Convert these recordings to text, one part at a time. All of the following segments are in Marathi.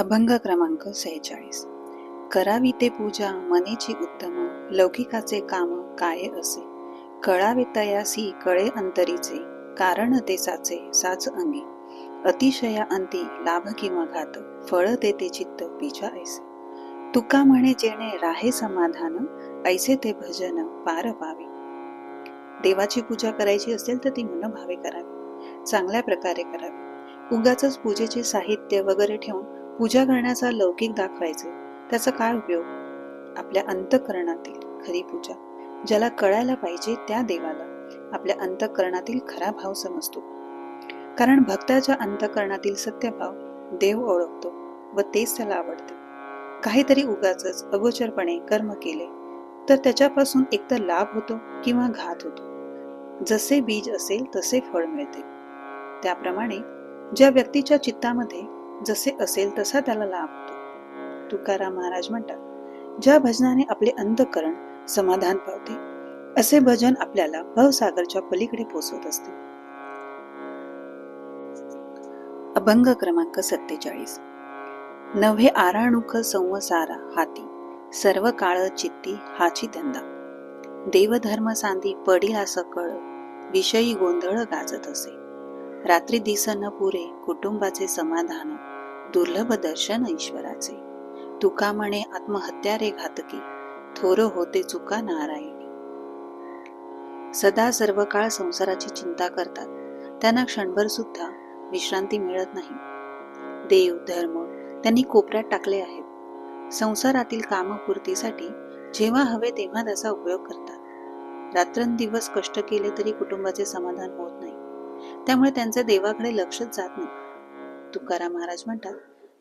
अभंग क्रमांक सेहेचाळीस. करावी ते पूजा मनेची उत्तम लौकिकाचे काम काय असे? कळावे तयासी कळे अंतरीचे कारण ते साचे साच अंगी. अतिशया अंती लाभ किंवा घात फळ देते चित्त बीजा ऐसे. तुका म्हणे जेणे राहे समाधान ऐसे ते भजन पार पावे. देवाची पूजा करायची असेल तर ती मनभावे करावी. चांगल्या प्रकारे करावी. उगाच पूजेचे साहित्य वगैरे ठेवून पूजा करण्याचा लौकिक दाखवायचे त्याचा काय उपयोग? आपल्या अंतकरणातील खरी पूजा ज्याला कळायला पाहिजे त्या देवाला आपल्या अंतकरणातील खरा भाव समजतो. कारण भक्ताच्या अंतकरणातील सत्यभाव देव ओळखतो व तेच त्याला आवडते. काहीतरी उगाच अगोचरपणे कर्म केले तर त्याच्यापासून एकतर लाभ होतो किंवा घात होतो. जसे बीज असेल तसे फळ मिळते. त्याप्रमाणे ज्या व्यक्तीच्या चित्तामध्ये जसे असेल तसा त्याला लाभ होतो. तुकाराम महाराज म्हणतात ज्या भजनाने आपले अंतकरण समाधान पावते असे भजन आपल्याला भवसागरच्या पलीकडे पोचवत असते. अभंग क्रमांक सत्तेचाळीस. नव्हे आराणुख संवसारा हाती सर्व काळ चित्ती हाची धंदा देवधर्म सांदी पडिला सकळ विषयी गोंधळ गाजत असे. रात्री दिस न पुरे कुटुंबाचे समाधान दुर्लभ दर्शन ईश्वराचे. तुका म्हणे आत्महत्या रे घातकी. थोर होते चुका नारायणी. सदा सर्व काळ संसाराची चिंता करतात. त्यांना क्षणभर सुद्धा विश्रांती मिळत नाही. देव धर्म त्यांनी कोपऱ्यात टाकले आहेत. संसारातील कामपूर्तीसाठी जेव्हा हवे तेव्हा त्याचा उपयोग करतात. रात्रंदिवस कष्ट केले तरी कुटुंबाचे समाधान होत नाही. त्यामुळे त्यांचे देवाकडे लक्षच जात नाही. तुकाराम महाराज म्हणतात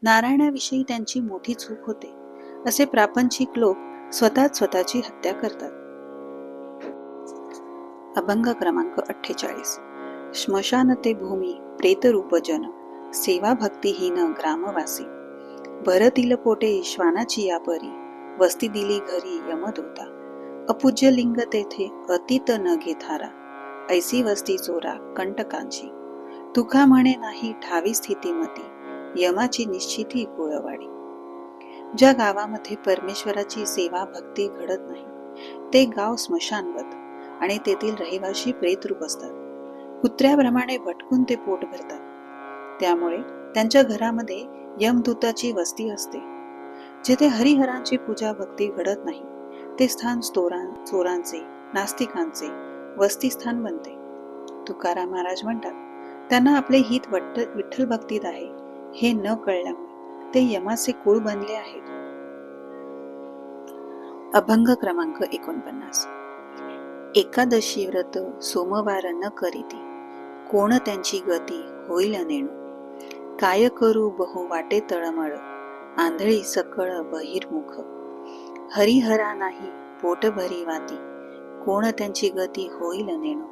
नारायणाविषयी त्यांची मोठी चूक होते. असे प्रापंचिक लोक स्वतःच स्वतःची हत्या करतात. अभंग क्रमांक अठ्ठेचाळीस. श्मशान ते भूमी प्रेतरूप जन सेवा भक्तिहीन ग्रामवासी. भरतील पोटे श्वानाची या परी वस्ती दिली घरी यमदोता. अपूज्य लिंग तेथे अतीत न घेथारा ऐसी वस्ती चोरा कंटकांची. तुका म्हणे नाही ठावी स्थितीमती यमाची निश्चिती कुळवाडी. ज्या गावामध्ये परमेश्वराची सेवा भक्ती घडत नाही ते गाव स्मशानवत आणि तेथील रहिवाशी प्रेतरूप असतात. कुत्र्याप्रमाणे भटकून ते पोट भरतात. त्यामुळे त्यांच्या घरामध्ये यमदूताची वस्ती असते. जेथे हरिहरांची पूजा भक्ती घडत नाही ते स्थान स्तोरां चोरांचे नास्तिकांचे वस्तीस्थान बनते. तुकाराम महाराज म्हणतात त्यांना आपले हित वट्ट विठ्ठल भक्तीत आहे. हे न कळल्यामुळे ते यमाचे कुळ बनले आहेत. अभंग क्रमांक एकोणपन्नास. एकादशी व्रत सोमवार न करीती कोण त्यांची गती होईल नेणू काय करू बहु वाटे तळमळ? आंधळी सकळ बहिर्मुख हरिहरा नाही पोटभरी वाती. कोण त्यांची गती होईल नेणू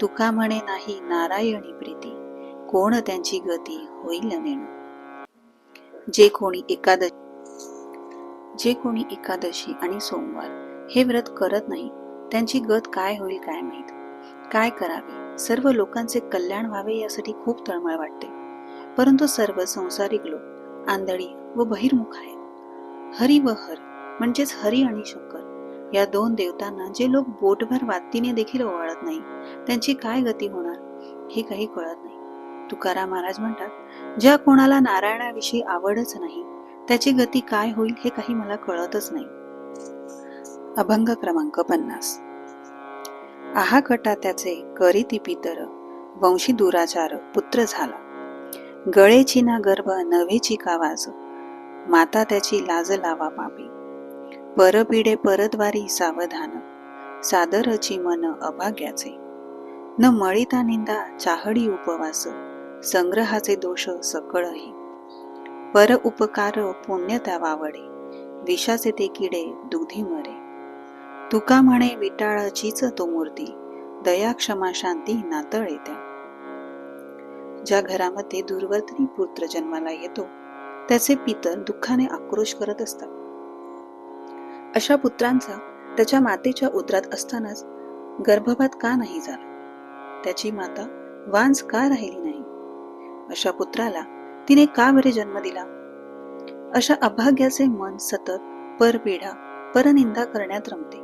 तुका म्हणे नाही नारायणी प्रीती. कोण त्यांची गती होईल नेणू? जे कोणी एकादशी जे कोणी एकादशी आणि सोमवार हे व्रत करत नाही त्यांची गत काय होईल काय माहीत? काय करावे? सर्व लोकांचे कल्याण व्हावे यासाठी खूप तळमळ वाटते. परंतु सर्व संसारिक लोक आंधळी व बहिर्मुख आहेत. हरी व हर म्हणजेच हरी आणि शंकर या दोन देवतांना जे लोक बोटभर वातीने देखील ओवाळत नाही त्यांची काय गती होणार? हे काही कळत नाही. तुकाराम महाराज म्हणतात ज्या कोणाला नारायणाविषयी आवडच नाही त्याची गती काय होईल हे काही मला कळतच नाही. अभंग क्रमांक पन्नास. आहा कटा त्याचे करीती पितर वंशी दुराचार पुत्र झाला. गळेची ना गर्भ नवेची कावाज माता त्याची लाज लावा पापी. परपिडे परद्वारी सावधान. सादरची मन अभाग्याचे. न मळिता निंदा चाहडी उपवास. संग्रहाचे दोष सकळही. पर उपकार पुण्यता वावडे. विषाचे ते किडे दुधी मरे. तुका म्हणे विटाळाचीच तो मूर्ती. दया क्षमा शांती नातळ येत्या ज्या घरामध्ये दुर्वर्तनी पुत्र जन्माला येतो त्याचे पितर दुःखाने आक्रोश करत असतात. अशा पुत्रांचा त्याच्या मातेच्या उदरात असतानाच गर्भपात का नाही झाला? त्याची माता वांस का राहिली नाही? अशा पुत्राला तिने का बरे जन्म दिला? अशा अभाग्याचे मन सतत परपीढा परनिंदा करण्यात रमते.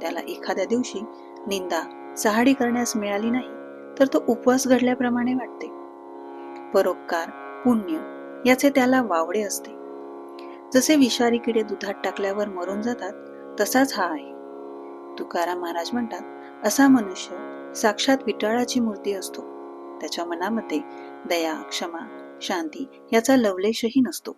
त्याला एखाद्या दिवशी निंदा सहाडी करण्यास मिळाली नाही तर तो उपवास घडल्याप्रमाणे वाटते. परोपकार पुण्य याचे त्याला वावडे असते. जसे विषारी किडे दुधात टाकल्यावर मरून जातात तसाच हा आहे. तुकाराम महाराज म्हणतात असा मनुष्य साक्षात विटाळाची मूर्ती असतो. त्याच्या मनामध्ये दया क्षमा शांती याचा लवलेशही नसतो.